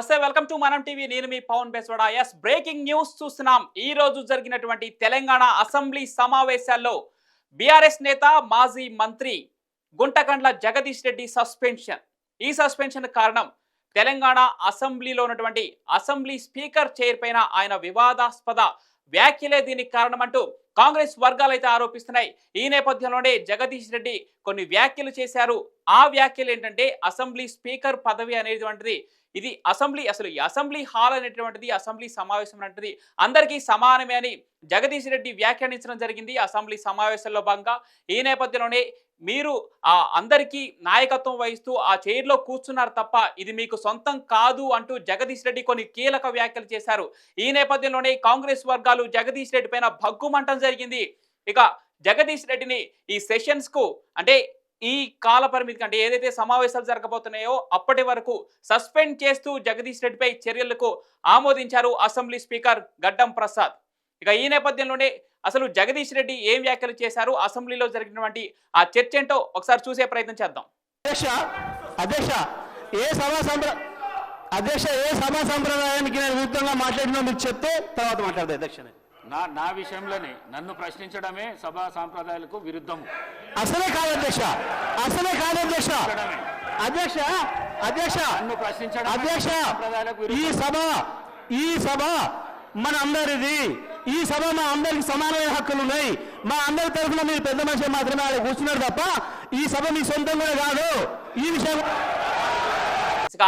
నమస్తే welcome to మనం TV. నేను మీ పవన్ బెస్వాడ. ఎస్ బ్రేకింగ్ న్యూస్ చూస్తున్నాం. ఈ రోజు జరిగినటువంటి తెలంగాణ అసెంబ్లీ సమావేశాల్లో బీఆర్ఎస్ నేత మాజీ మంత్రి గుంటకండ్ల జగదీష్ రెడ్డి సస్పెన్షన్. ఈ సస్పెన్షన్ కారణం తెలంగాణ అసెంబ్లీలో ఉన్నటువంటి అసెంబ్లీ స్పీకర్ చైర్ పైన ఆయన వివాదాస్పద వ్యాఖ్యలే దీనికి కారణమంటూ కాంగ్రెస్ వర్గాలు అయితే ఆరోపిస్తున్నాయి. ఈ నేపథ్యంలోనే జగదీష్ రెడ్డి కొన్ని వ్యాఖ్యలు చేశారు. ఆ వ్యాఖ్యలు ఏంటంటే అసెంబ్లీ స్పీకర్ పదవి అనేటువంటిది ఇది అసెంబ్లీ అసలు ఈ అసెంబ్లీ హాల్ అనేటువంటిది అసెంబ్లీ సమావేశం అనేటువంటిది. అందరికీ సమానమే అని జగదీష్ రెడ్డి వ్యాఖ్యానించడం జరిగింది అసెంబ్లీ సమావేశంలో భాగంగా. ఈ నేపథ్యంలోనే మీరు ఆ అందరికీ నాయకత్వం వహిస్తూ ఆ చైర్లో కూర్చున్నారు తప్ప ఇది మీకు సొంతం కాదు అంటూ జగదీష్ రెడ్డి కొన్ని కీలక వ్యాఖ్యలు చేశారు. ఈ నేపథ్యంలోనే కాంగ్రెస్ వర్గాలు జగదీష్ రెడ్డి పైన భగ్గుమంటం జరిగింది. ఇక జగదీష్ రెడ్డిని ఈ సెషన్స్కు అంటే ఈ కాల పరిమితి అంటే ఏదైతే సమావేశాలు జరగబోతున్నాయో అప్పటి వరకు సస్పెండ్ చేస్తూ జగదీష్ రెడ్డిపై చర్యలకు ఆమోదించారు అసెంబ్లీ స్పీకర్ గడ్డం ప్రసాద్. ఇక ఈ నేపథ్యంలోనే అసలు జగదీష్ రెడ్డి ఏం వ్యాఖ్యలు చేశారు? అసెంబ్లీలో జరిగినటువంటి ఆ చర్చ ఏంటో ఒకసారి చూసే ప్రయత్నం చేద్దాం. అధ్యక్ష అధ్యక్ష ఏ సభా సంప్ర అధ్యక్ష ఏ సభా సంప్రదాయానికి నేను విరుద్ధంగా మాట్లాడినా మీరు చెప్తే తర్వాత మాట్లాడదు అధ్యక్ష నా నా విషయంలోనే నన్ను ప్రశ్నించడమే సభా సాంప్రదాయాలకు విరుద్ధము. అసలే కాదు అధ్యక్ష. అసలే కాదు అధ్యక్ష. అధ్యక్ష అధ్యక్ష. నన్ను ప్రశ్నించడం అధ్యక్ష సాంప్రదాయాలకు ఈ సభ ఈ సభ మన అందరిది. ఈ సభ మా అందరికి సమానమైన హక్కులు ఉన్నాయి. మా అందరి తరఫున మీరు పెద్ద మనిషి మాత్రమే ఆడ కూర్చున్నారు తప్ప ఈ సభ మీ సొంతం కూడా కాదు. ఈ విషయం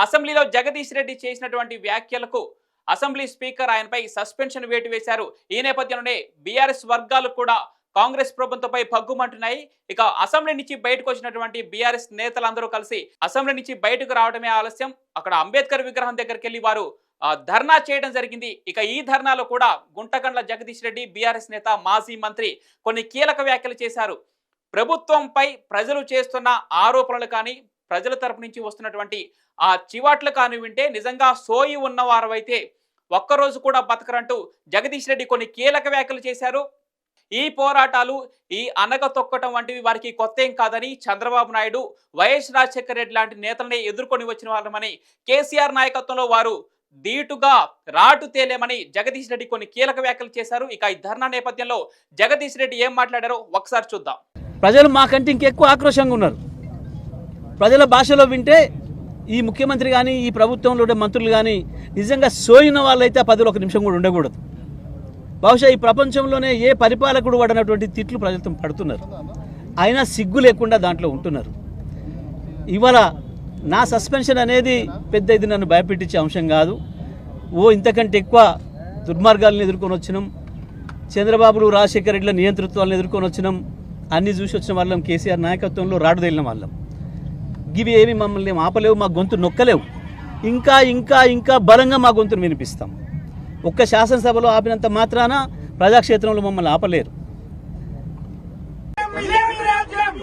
అసెంబ్లీలో జగదీష్ రెడ్డి చేసినటువంటి వ్యాఖ్యలకు అసెంబ్లీ స్పీకర్ ఆయనపై సస్పెన్షన్ వేటు వేశారు. ఈ నేపథ్యంలోనే బీఆర్ఎస్ వర్గాలు కూడా కాంగ్రెస్ ప్రభుత్వంపై పగ్గుమంటున్నాయి. ఇక అసెంబ్లీ నుంచి బయటకు వచ్చినటువంటి బీఆర్ఎస్ నేతలందరూ కలిసి అసెంబ్లీ నుంచి బయటకు రావడమే ఆలస్యం. అక్కడ అంబేద్కర్ విగ్రహం దగ్గరికి వెళ్ళి వారు ధర్నా చేయడం జరిగింది. ఇక ఈ ధర్నాలో కూడా గుంటకండ్ల జగదీష్ రెడ్డి బీఆర్ఎస్ నేత మాజీ మంత్రి కొన్ని కీలక వ్యాఖ్యలు చేశారు. ప్రభుత్వంపై ప్రజలు చేస్తున్న ఆరోపణలు కానీ ప్రజల తరపు నుంచి వస్తున్నటువంటి ఆ చివాట్లు కాని వింటే నిజంగా సోయి ఉన్నవారైతే ఒక్కరోజు కూడా బతకరంటూ జగదీష్ రెడ్డి కొన్ని కీలక వ్యాఖ్యలు చేశారు. ఈ పోరాటాలు ఈ అనగ తొక్కటం వంటివి వారికి కొత్త ఏం కాదని చంద్రబాబు నాయుడు వైఎస్ రాజశేఖర రెడ్డి లాంటి నేతలనే ఎదుర్కొని వచ్చిన వాళ్ళమని కేసీఆర్ నాయకత్వంలో వారు దీటుగా రాటు తేలేమని జగదీష్ రెడ్డి కొన్ని కీలక వ్యాఖ్యలు చేశారు. ఇక ఈ ధర్నా నేపథ్యంలో జగదీష్ రెడ్డి ఏం మాట్లాడారో ఒకసారి చూద్దాం. ప్రజలు మాకంటే ఇంకెక్కువ ఆక్రోశంగా ఉన్నారు. ప్రజల భాషలో వింటే ఈ ముఖ్యమంత్రి కానీ ఈ ప్రభుత్వంలో ఉండే మంత్రులు కానీ నిజంగా సోయిన వాళ్ళైతే ఆ ఒక నిమిషం కూడా ఉండకూడదు. బహుశా ఈ ప్రపంచంలోనే ఏ పరిపాలకుడు పడినటువంటి తిట్లు ప్రజలతో పడుతున్నారు. అయినా సిగ్గు లేకుండా దాంట్లో ఉంటున్నారు. ఇవాళ నా సస్పెన్షన్ అనేది పెద్ద ఇది నన్ను భయపెట్టించే అంశం కాదు. ఓ ఇంతకంటే ఎక్కువ దుర్మార్గాలను ఎదుర్కొని వచ్చినాం. చంద్రబాబులు రాజశేఖర రెడ్డిల నియంతృత్వాలను ఎదుర్కొని వచ్చినాం. అన్ని చూసి వచ్చిన వాళ్ళం కేసీఆర్ నాయకత్వంలో రాడుదేలిన వాళ్ళం. గివి ఏమి మమ్మల్ని ఆపలేవు మా గొంతు నొక్కలేవు. ఇంకా ఇంకా ఇంకా బలంగా మా గొంతును వినిపిస్తాం. ఒక్క శాసనసభలో ఆపినంత మాత్రాన ప్రజాక్షేత్రంలో మమ్మల్ని ఆపలేరు. రాజ్యం.